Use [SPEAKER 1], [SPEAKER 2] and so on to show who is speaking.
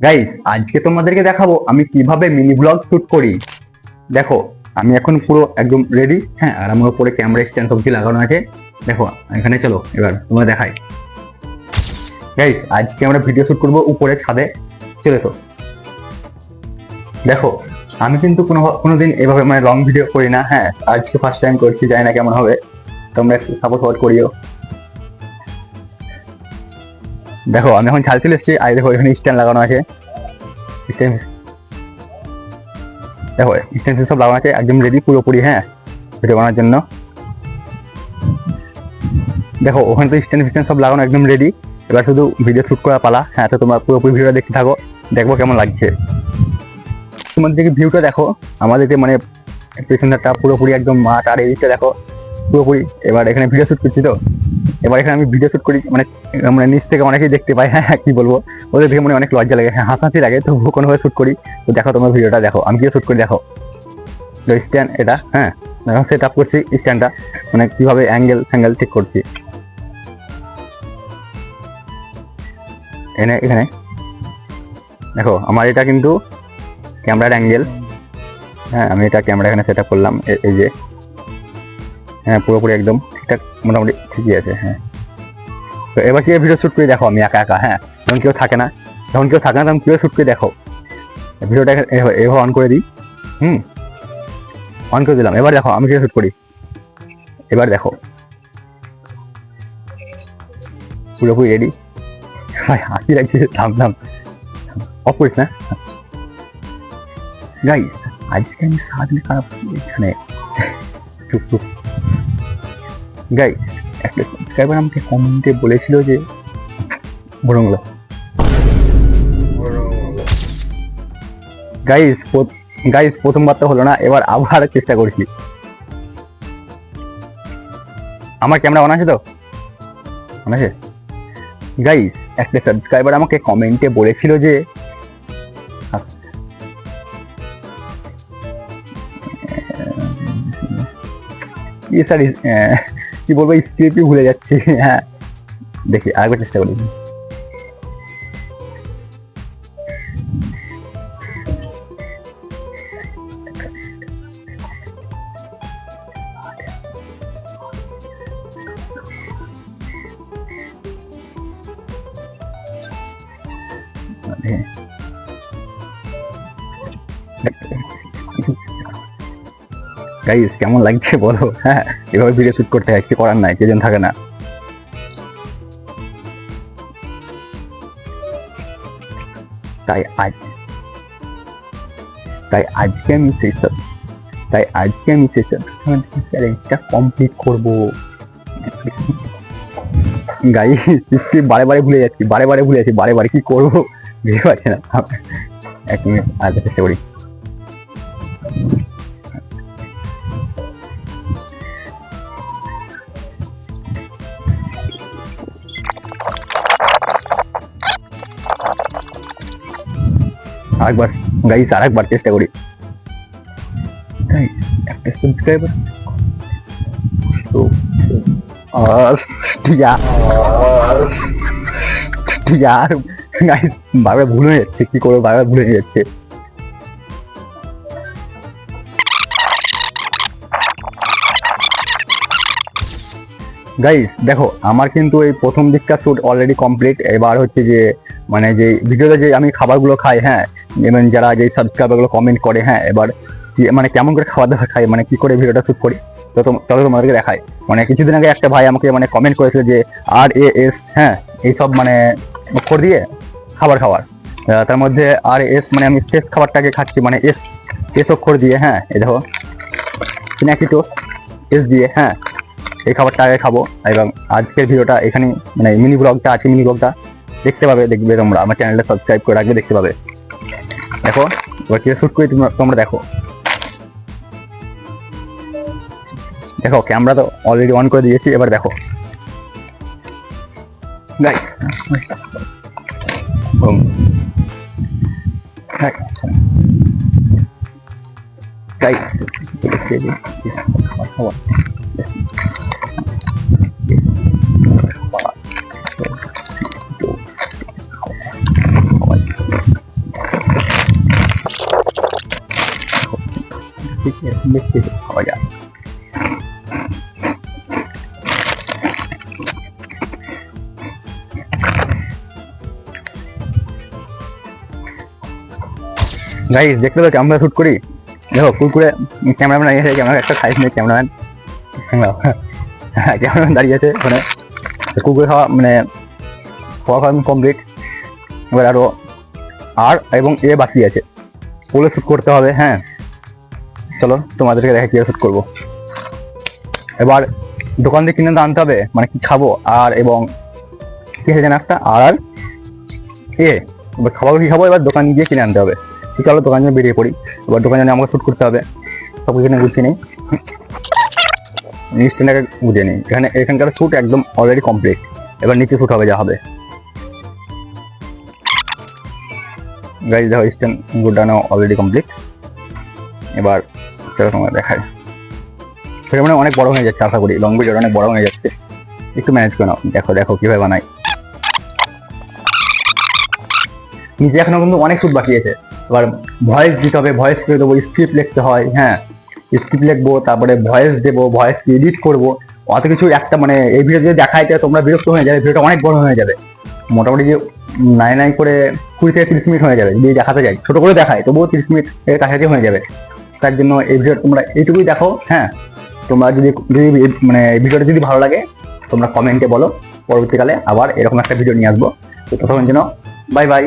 [SPEAKER 1] Guys আজকে তোমাদেরকে দেখাবো আমি কীভাবে মিনি ব্লগ শুট করি। দেখো, আমি এখন পুরো একদম রেডি হ্যাঁ আর আমার উপরে ক্যামেরা স্ট্যান্ড সবজি লাগানো আছে। দেখো, এখানে চলো, এবার তোমরা দেখাই। গাইস আজকে আমরা ভিডিও শুট করব উপরে ছাদে। চলে তো দেখো, আমি কিন্তু কোনো কোনোদিন এভাবে মানে লং ভিডিও করি না হ্যাঁ আজকে ফার্স্ট টাইম করছি, জানি না কেমন হবে। তোমরা একটু সাপোর্ট করিও। দেখো, আমি এখন ছাদ চলে এসেছি আর দেখো, এখানে স্ট্যান্ড লাগানো আছে। দেখো স্ট্যান্ড সব লাগানো আছে, একদম রেডি পুরোপুরি হ্যাঁ? ভিডিও বানানোর জন্য। দেখো, ওখানে তো স্ট্যান্ড ফিস্ট্যান্ড সব লাগানো একদম রেডি এবার শুধু ভিডিও শুট করা পালা। হ্যাঁ তো তোমরা পুরোপুরি ভিডিওটা দেখতে থাকো, দেখব কেমন লাগছে। তোমাদের দিকে ভিউটা দেখো। আমাদেরকে মানে পেছনটা পুরোপুরি একদম মাঠ আর এইটা দেখো। পুরোপুরি, এবার এখানে ভিডিও শুট করছি তো। এবার এখানে আমি ভিডিও শুট করি মানে মানে নিচ থেকে অনেকেই দেখতে পাই হ্যাঁ কি বলব? ওদের দেখে মনে অনেক লজ্জা লাগে হ্যাঁ হাসাহাসি লাগে তবুও কোনোভাবে শুট করি। তো দেখো তোমার ভিডিওটা দেখো, আমি কীভাবে শুট করি, দেখো। স্ট্যান্ড এটা হ্যাঁ এখন সেট আপ করছি স্ট্যান্ডটা মানে কীভাবে অ্যাঙ্গেল ফ্যাঙ্গেল ঠিক করছি। এনে, এখানে। দেখো, আমার এটা কিন্তু ক্যামেরার অ্যাঙ্গেল হ্যাঁ আমি এটা ক্যামেরা এখানে সেট আপ করলাম এই যে। হ্যাঁ পুরোপুরি একদম। মোটামুটি ঠিকই আছে হ্যাঁ। তো এবার কি ভিডিও শ্যুট করে দেখো আমি একা একা হ্যাঁ। যখন কেউ থাকে না, যখন কেউ থাকে না, তখন কেউ শ্যুট করে দেখো? ভিডিওটা এভাবে অন করে দিই, হুম। অন করে দিলাম। এবার দেখো, আমি কীভাবে শ্যুট করি? এবার দেখো। পুরোপুরি রেডি হাসি লাগছে, থাম থাম। অফ করিস না? গাইস আজকে আমি সারাদিন খারাপ, এখানে। চুপ চুপ। গাই, একটা সাবস্ক্রাইবার আমাকে কমেন্টে বলেছিল যে, বরংলা। গাইস গাইস প্রথমবার তো হলো না, এবার আবার চেষ্টা করছি। আমার ক্যামেরা অন আছে তো? অন আছে? গাইস, একটা সাবস্ক্রাইবার আমাকে কমেন্টে বলেছিল যে কি স্যার কি বলব স্ক্রিপ্টই ভুলে যাচ্ছি। হ্যাঁ। দেখি আরেকবার চেষ্টা করি। গাইস কেমন লাগছে বলো? হ্যাঁ এভাবে ভিডিও শুট করতে হয়, কিছু করার নাই কেজন থাকে না। তাই আজ তাই আজকে আমি সব তাই আজকে আমি সব চ্যালেঞ্জটা কমপ্লিট করব। গাই স্ক্রিপ্ট বারে বারে ভুলে যাচ্ছি, বারে বারে ভুলে যাচ্ছি, বারে বারে কি করব? ভেবে পাচ্ছি না। এক মিনিট আরেকটা চেষ্টা করি। আরেকবার গাইস আর একবার চেষ্টা করি। Guys, একটা সাবস্ক্রাইবার তো আর আছে। গাইস ভুল হয়ে যাচ্ছে কি করব বারবার ভুল হয়ে যাচ্ছে। গাইস দেখো আমার কিন্তু এই প্রথম দিককার শুট অলরেডি কমপ্লিট এবার হচ্ছে যে মানে যে ভিডিওতে যে আমি খাবারগুলো খাই হ্যাঁ এবং যারা যে সাবস্ক্রাইবারগুলো কমেন্ট করে হ্যাঁ এবার মানে কেমন করে খাবার দাবার খাই মানে কি করে ভিডিওটা শুট করি, তো তবে তোমাদেরকে দেখাই। মানে কিছুদিন আগে একটা ভাই আমাকে মানে কমেন্ট করেছিল যে আর এ এস হ্যাঁ এইসব মানে অক্ষর দিয়ে খাবার খাওয়ার। তার মধ্যে আর এস মানে আমি শেষ খাবারটাকে খাচ্ছি মানে এস এস অক্ষর দিয়ে হ্যাঁ এই দেখো। স্ন্যাকি টোস্ট এস দিয়ে হ্যাঁ এই খাবারটা আগে খাব, এবং আজকের ভিডিওটা এখানে মানে মিনি ব্লগটা আছে মিনি ব্লগটা দেখতে পাবে দেখবে তোমরা আমার চ্যানেলটা সাবস্ক্রাইব করে রাখবে দেখতে পাবে দেখো এবার কি শুট করি তোমরা দেখো দেখো ক্যামেরা তো অলরেডি অন করে দিয়েছি এবার দেখো গাই গাই খাবার দেখি দেখছি খাওয়া যাক গাইস দেখতে তো ক্যামেরা শুট করি। দেখো কুরকুরে ক্যামেরাম্যান আছে ক্যামেরা একটা সাইজ নেই ক্যামেরাম্যান ক্যামেরাম্যান দাঁড়িয়ে আছে ওখানে। তো কুরকুরে খাওয়া মানে খাওয়া খাওয়া কমপ্লিট এবার আরও, আর এবং এ বাকি আছে। ওগুলো শ্যুট করতে হবে হ্যাঁ। চলো, তোমাদেরকে দেখা কি শ্যুট করব। এবার দোকান থেকে কিনে আনতে হবে মানে কি খাব, আর এবং কি যেন একটা, আর আর এ, এবার খাবার কি খাব, এবার দোকান গিয়ে কিনে আনতে হবে। চলো, দোকান নিয়ে বেরিয়ে পড়ি। এবার দোকান জানে আমাকে শ্যুট করতে হবে। সব এখানে গুছিয়ে নেই। স্ট্যান্ডটাকে গুছিয়ে নেই। এখানে, এখানকার শ্যুট একদম অলরেডি কমপ্লিট এবার নিচে শ্যুট হবে যা হবে। গাড়ি দেখো স্ট্যান্ড গুডানো অলরেডি কমপ্লিট এবার তোমার দেখায়। সেটা মানে অনেক বড় হয়ে যাচ্ছে, আশা করি। লং ভিডিওটা অনেক বড় হয়ে যাচ্ছে। একটু ম্যানেজ করে নাও। দেখো দেখো কীভাবে বানাই নিচে এখনও কিন্তু অনেক শুট বাকি আছে। এবার ভয়েস দিতে হবে ভয়েস করে দেবো স্ক্রিপ্ট লিখতে হয় হ্যাঁ। স্ক্রিপ্ট লিখব, তারপরে ভয়েস দেবো ভয়েস এডিট করব। অত কিছু একটা মানে এই ভিডিও যদি দেখায় তাহলে তোমরা বিরক্ত হয়ে যাবে ভিডিওটা অনেক বড় হয়ে যাবে। মোটামুটি যে নাই নাই করে কুড়ি থেকে তিরিশ মিনিট হয়ে যাবে, যদি দেখাতে যাই। ছোট করে দেখায়, তবুও তিরিশ মিনিট এর কাছাকাছি হয়ে যাবে। তার জন্য এই ভিডিও তোমরা এইটুকুই দেখো হ্যাঁ? তোমরা যদি যদি মানে ভিডিওটা যদি ভালো লাগে, তোমরা কমেন্টে বলো, পরবর্তীকালে আবার এরকম একটা ভিডিও নিয়ে আসব। তো তখন যেন বাই বাই